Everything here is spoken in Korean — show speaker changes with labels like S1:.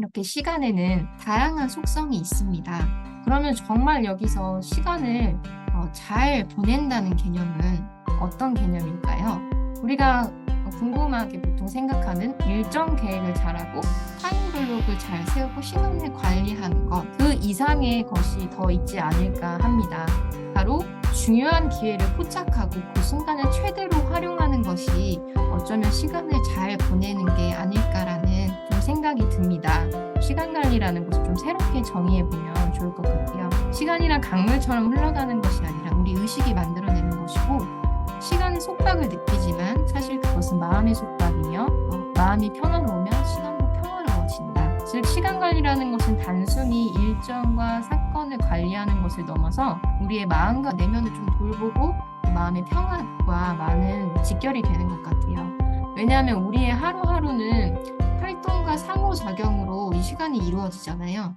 S1: 이렇게 시간에는 다양한 속성이 있습니다. 그러면 정말 여기서 시간을 어, 잘 보낸다는 개념은 어떤 개념일까요? 우리가 궁금하게 보통 생각하는 일정 계획을 잘하고 타임블록을 잘 세우고 시간을 관리하는 것, 그 이상의 것이 더 있지 않을까 합니다. 바로 중요한 기회를 포착하고 그 순간을 최대로 활용하는 것이 어쩌면 시간을 잘 보내는 게 아닐까라는 좀 생각이 듭니다. 시간 관리라는 것을 좀 새롭게 정의해 보면 좋을 것 같고요. 시간이란 강물처럼 흘러가는 것이 아니라 우리 의식이 만들어내는 것이고 시간의 속박을 느끼지만 사실 그것은 마음의 속박이며 어, 마음이 평화로우면 시간도 평화로워진다. 즉 시간 관리라는 것은 단순히 일정과 사건을 관리하는 것을 넘어서 우리의 마음과 내면을 좀 돌보고 그 마음의 평화과 많은 직결이 되는 것 같아요. 왜냐하면 우리의 하루하루는 상호작용으로 이 시간이 이루어지잖아요.